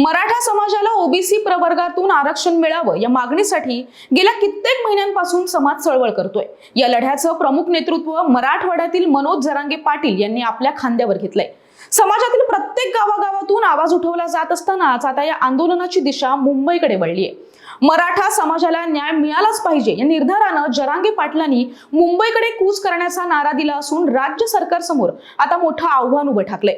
मराठा समाजाला ओबीसी प्रवर्गातून आरक्षण मिळावं या मागणीसाठी गेल्या कित्येक महिन्यांपासून समाज चळवळ करतोय. या लढ्याचं प्रमुख नेतृत्व मराठवाड्यातील मनोज जरांगे पाटील यांनी आपल्या खांद्यावर घेतलंय. समाजातील प्रत्येक गावागावातून आवाज उठवला जात असतानाच आता या आंदोलनाची दिशा मुंबईकडे वळली आहे मराठा समाजाला न्याय मिळालाच पाहिजे या निर्धारानं जरांगे पाटलांनी मुंबईकडे कूच करण्याचा नारा दिला असून राज्य सरकारसमोर आता मोठं आव्हान उभं ठाकलंय.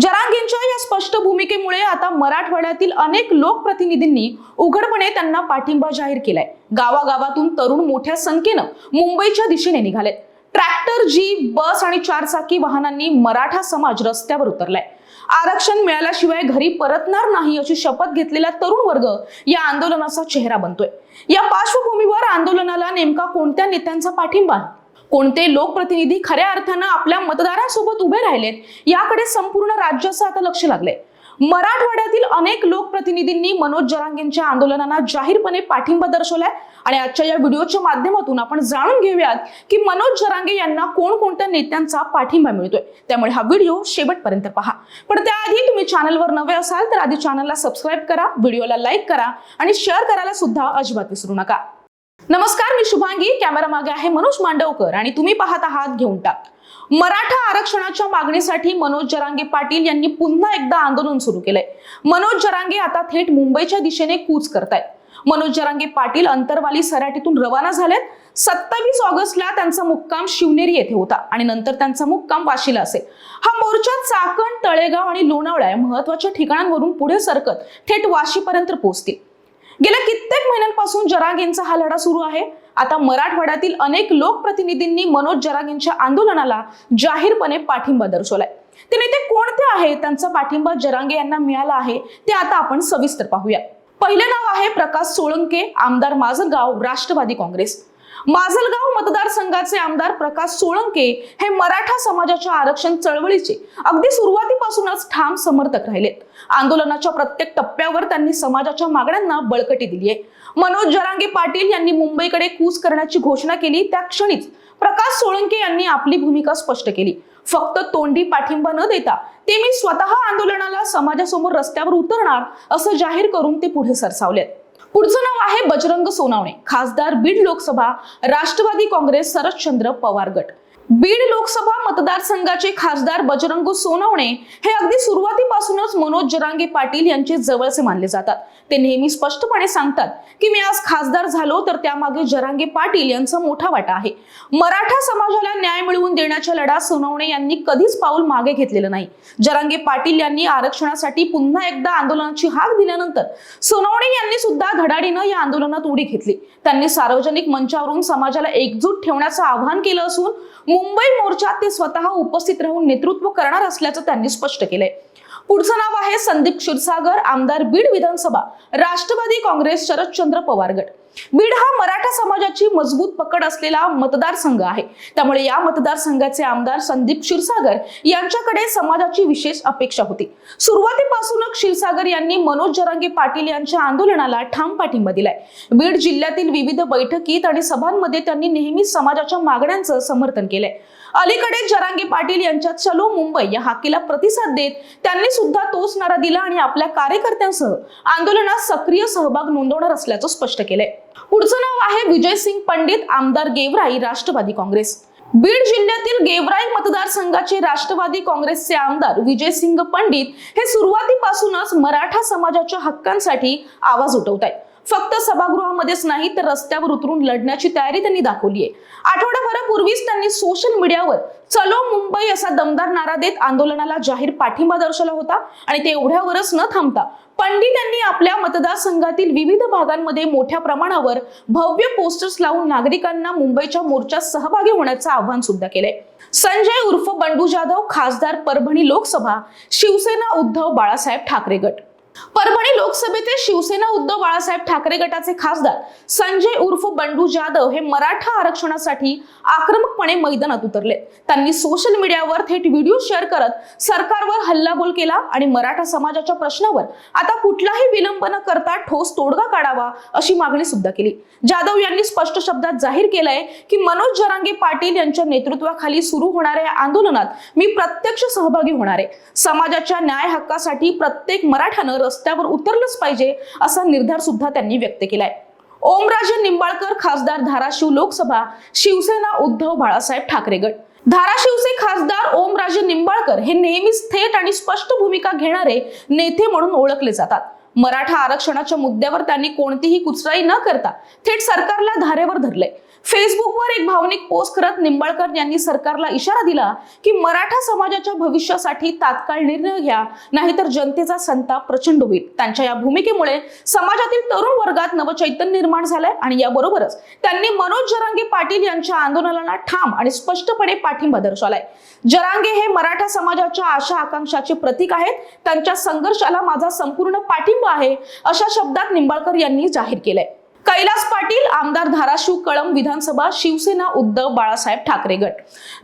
जरांगींच्या या स्पष्ट भूमिकेमुळे आता मराठवाड्यातील अनेक लोकप्रतिनिधींनी उघडपणे त्यांना पाठिंबा जाहीर केलाय. गावागावातून तरुण मोठ्या संख्येनं मुंबईच्या दिशेने निघालेत. ट्रॅक्टर जीप बस आणि चारचाकी वाहनांनी मराठा समाज रस्त्यावर उतरलाय. आरक्षण मिळाल्याशिवाय घरी परतणार नाही अशी शपथ घेतलेला तरुण वर्ग या आंदोलनाचा चेहरा बनतोय. या पार्श्वभूमीवर आंदोलनाला नेमका कोणत्या नेत्यांचा पाठिंबा कोणते लोकप्रतिनिधी खऱ्या अर्थानं आपल्या मतदारांसोबत उभे राहिलेत याकडे संपूर्ण राज्याचं आता लक्ष लागलंय. मराठवाड्यातील अनेक लोकप्रतिनिधींनी मनोज जरांगेंच्या आंदोलनांना जाहीरपणे पाठिंबा दर्शवलाय. आणि आजच्या या व्हिडिओच्या माध्यमातून आपण जाणून घेऊयात की मनोज जरांगे यांना कोणकोणत्या नेत्यांचा पाठिंबा मिळतोय. त्यामुळे हा व्हिडिओ शेवटपर्यंत पहा. पण त्याआधी तुम्ही चॅनलवर नवे असाल तर आधी चॅनलला सबस्क्राईब करा व्हिडिओला लाईक करा आणि शेअर करायला सुद्धा अजिबात विसरू नका. नमस्कार मी शुभांगी. कॅमेरा मागे आहे मनोज मांडवकर आणि तुम्ही पाहत आहात घेऊन टाक. मराठा आरक्षणाच्या मागणीसाठी मनोज जरांगे पाटील यांनी पुन्हा एकदा आंदोलन सुरू केलंय. मनोज जरांगे आता थेट मुंबईच्या दिशेने कूच करतायत. मनोज जरांगे पाटील अंतरवाली सराटीतून रवाना झालेत. सत्तावीस ऑगस्टला त्यांचा मुक्काम शिवनेरी येथे होता आणि नंतर त्यांचा मुक्काम वाशीला असेल. हा मोर्चा चाकण तळेगाव आणि लोणावळा या महत्त्वाच्या ठिकाणांवरून पुढे सरकत थेट वाशीपर्यंत पोहोचतील. गेल्या कित्येक महिन्यांपासून जरागेंचा हा लढा सुरू आहे. आता मराठवाड्यातील अनेक लोकप्रतिनिधींनी मनोज जरागेंच्या आंदोलनाला जाहीरपणे पाठिंबा दर्शवलाय. ते नेते कोणते आहेत? त्यांचा पाठिंबा जरांगे यांना मिळाला आहे. ते आता आपण सविस्तर पाहूया. पहिले नाव आहे प्रकाश सोळंके आमदार माजलगाव राष्ट्रवादी काँग्रेस. माजलगाव मतदारसंघाचे आमदार प्रकाश सोळंके हे मराठा समाजाच्या आरक्षण चळवळीचे अगदी सुरुवातीपासूनच ठाम समर्थक राहिलेत. आंदोलनाच्या प्रत्येक टप्प्यावर त्यांनी समाजाच्या मागण्यांना बळकटी दिली आहे. मनोज जरांगे पाटील यांनी मुंबईकडे कूच करण्याची घोषणा केली. त्या क्षणीच प्रकाश सोळंके यांनी आपली भूमिका स्पष्ट केली. फक्त तोंडी पाठिंबा न देता ते मी स्वतः आंदोलनाला समाजासमोर रस्त्यावर उतरणार असं जाहीर करून ते पुढे सरसावलेत. पुढचं नाव आहे बजरंग सोनावणे. खासदार बीड लोकसभा राष्ट्रवादी काँग्रेस शरदचंद्र पवार गट. बीड लोकसभा मतदारसंघाचे खासदार बजरंग सोनवणे हे अगदी सुरुवातीपासूनच मनोज जरांगे पाटील यांचे जवळचे मानले जातात. ते नेहमी स्पष्टपणे सांगतात की मी आज खासदार झालो तर त्यामागे जरांगे पाटील यांचा मोठा वाटा आहे. मराठा समाजाला न्याय मिळवून देण्याच्या लढा सोनवणे यांनी कधीच पाऊल मागे घेतलेलं नाही. जरांगे पाटील यांनी आरक्षणासाठी पुन्हा एकदा आंदोलनाची हाक दिल्यानंतर सोनवणे यांनी सुद्धा धडाडीनं या आंदोलनात उडी घेतली. त्यांनी सार्वजनिक मंचावरून समाजाला एकजूट ठेवण्याचं आवाहन केलं असून मुंबई मोर्चात ते स्वतः उपस्थित राहून नेतृत्व करणार असल्याचं त्यांनी स्पष्ट केलंय. पुढचं नाव आहे संदीप क्षीरसागर आमदार बीड विधानसभा राष्ट्रवादी काँग्रेस शरदचंद्र पवार गट बीड हा मराठा समाजाची मजबूत पकड असलेला मतदारसंघ आहे. त्यामुळे या मतदारसंघाचे आमदार संदीप क्षीरसागर यांच्याकडे समाजाची विशेष अपेक्षा होती. सुरुवातीपासूनच क्षीरसागर यांनी मनोज जरांगे पाटील यांच्या आंदोलनाला ठाम पाठिंबा दिलाय. बीड जिल्ह्यातील विविध बैठकीत आणि सभांमध्ये त्यांनी नेहमी समाजाच्या मागण्यांचं समर्थन केलंय. अलीकडे जरांगे पाटील यांच्या चलो मुंबई या हाकेला प्रतिसाद देत त्यांनी सुद्धा तोच नारा दिला आणि आपल्या कार्यकर्त्यांसह आंदोलनात सक्रिय सहभाग नोंदवणार असल्याचं स्पष्ट केलंय. पुढचं नाव आहे विजय सिंग पंडित आमदार गेवराई राष्ट्रवादी काँग्रेस. बीड जिल्ह्यातील गेवराई मतदारसंघाचे राष्ट्रवादी काँग्रेसचे आमदार विजयसिंग पंडित हे सुरुवातीपासूनच मराठा समाजाच्या हक्कांसाठी आवाज उठवत आहेत फक्त सभागृहामध्येच नाही तर रस्त्यावर उतरून लढण्याची तयारी त्यांनी दाखवली आहे. आठवडाभरापूर्वीच त्यांनी सोशल मीडियावर चलो मुंबई असा दमदार नारा देत आंदोलनाला जाहीर पाठिंबा दर्शवला होता आणि ते एवढ्यावरच न थांबता पंडित यांनी आपल्या मतदारसंघातील विविध भागांमध्ये मोठ्या प्रमाणावर भव्य पोस्टर्स लावून नागरिकांना मुंबईच्या मोर्चात सहभागी होण्याचं आवाहन सुद्धा केलंय. संजय उर्फ बंडू जाधव खासदार परभणी लोकसभा शिवसेना उद्धव बाळासाहेब ठाकरे गट. परभणी लोकसभेतील शिवसेना उद्धव बाळासाहेब ठाकरे गटाचे खासदार संजय उर्फ बंडू जाधव हे मराठा आरक्षणासाठी आक्रमकपणे मैदानात उतरले. त्यांनी सोशल मीडियावर थेट व्हिडिओ शेअर करत सरकारवर हल्लाबोल केला आणि मराठा समाजाच्या प्रश्नावर आता कुठलाही विलंब न करता ठोस तोडगा काढावा अशी मागणी सुद्धा केली. जाधव यांनी स्पष्ट शब्दात जाहीर केलंय की मनोज जरांगे पाटील यांच्या नेतृत्वाखाली सुरू होणाऱ्या या आंदोलनात मी प्रत्यक्ष सहभागी होणार आहे. समाजाच्या न्याय हक्कासाठी प्रत्येक मराठानं रस्त्यावर उतरलंच पाहिजे असा निर्धार सुद्धा त्यांनी व्यक्त केलाय. ओमराजे निंबाळकर खासदार धाराशिव लोकसभा शिवसेना उद्धव बाळासाहेब ठाकरे गट. धाराशिवचे खासदार ओमराजे निंबाळकर हे नेहमीच थेट आणि स्पष्ट भूमिका घेणारे नेते म्हणून ओळखले जातात. मराठा आरक्षणाच्या मुद्द्यावर त्यांनी कोणतीही कुचराई न करता थेट सरकारला धारेवर धरले फेसबुकवर एक भावनिक पोस्ट करत निंबाळकर यांनी सरकारला इशारा दिला की मराठा समाजाच्या भविष्यासाठी तात्काळ निर्णय घ्या नाहीतर जनतेचा संताप प्रचंड होईल. त्यांच्या या भूमिकेमुळे समाजातील तरुण वर्गात नवचैतन्य निर्माण झालंय आणि याबरोबरच त्यांनी मनोज जरांगे पाटील यांच्या आंदोलनाला ठाम आणि स्पष्टपणे पाठिंबा दर्शवलाय. जरांगे हे मराठा समाजाच्या आशा आकांक्षाचे प्रतीक आहेत. त्यांच्या संघर्षाला माझा संपूर्ण पाठिंबा आहे अशा शब्दात निंबाळकर यांनी जाहीर केलंय. कैलास पाटील आमदार धाराशिव कळंब विधानसभा शिवसेना उद्धव बाळासाहेब ठाकरे गट.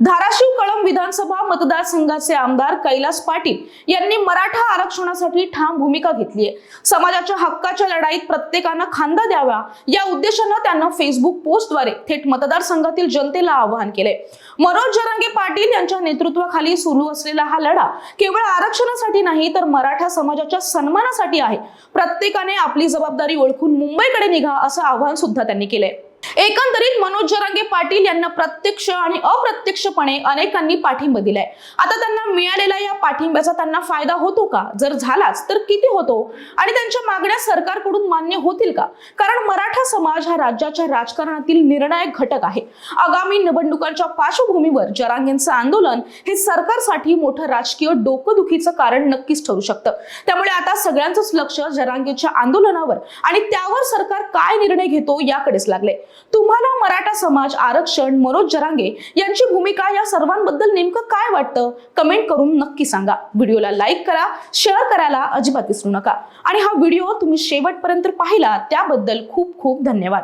धाराशिव कळंब विधानसभा मतदारसंघाचे आमदार कैलास पाटील यांनी मराठा आरक्षणासाठी ठाम भूमिका घेतली आहे समाजाच्या हक्काच्या लढाईत प्रत्येकानं खांदा द्यावा. या उद्देशानं त्यांना फेसबुक पोस्टद्वारे थेट मतदारसंघातील जनतेला आवाहन केलंय. मनोज जरांगे पाटील यांच्या नेतृत्वाखाली सुरू असलेला हा लढा केवळ आरक्षणासाठी नाही तर मराठा समाजाच्या सन्मानासाठी आहे. प्रत्येकाने आपली जबाबदारी ओळखून मुंबईकडे निघा असं आव्हान सुद्धा त्यांनी केलंय. एकंदरीत मनोज जरांगे पाटील यांना प्रत्यक्ष आणि अप्रत्यक्षपणे अनेकांनी पाठिंबा दिलाय. आता त्यांना मिळालेल्या या पाठिंब्याचा त्यांना फायदा होतो का? जर झालाच तर किती होतो? आणि त्यांच्या मागण्या सरकारकडून मान्य होतील का? कारण मराठा समाज हा राज्याच्या राजकारणातील निर्णायक घटक आहे. आगामी निवडणुकांच्या पार्श्वभूमीवर जरांगेंचं आंदोलन हे सरकारसाठी मोठं राजकीय डोकंदुखीचं कारण नक्कीच ठरू शकतं. त्यामुळे आता सगळ्यांचंच लक्ष जरांगेच्या आंदोलनावर आणि त्यावर सरकार काय निर्णय घेतो याकडेच लागले तुम्हाला मराठा समाज आरक्षण मनोज जरांगे यांची भूमिका या सर्वांबद्दल नेमकं काय वाटतं? कमेंट करून नक्की सांगा. व्हिडिओला लाईक करा शेअर करायला अजिबात विसरू नका. आणि हा व्हिडिओ तुम्ही शेवटपर्यंत पाहिला त्याबद्दल खूप खूप धन्यवाद.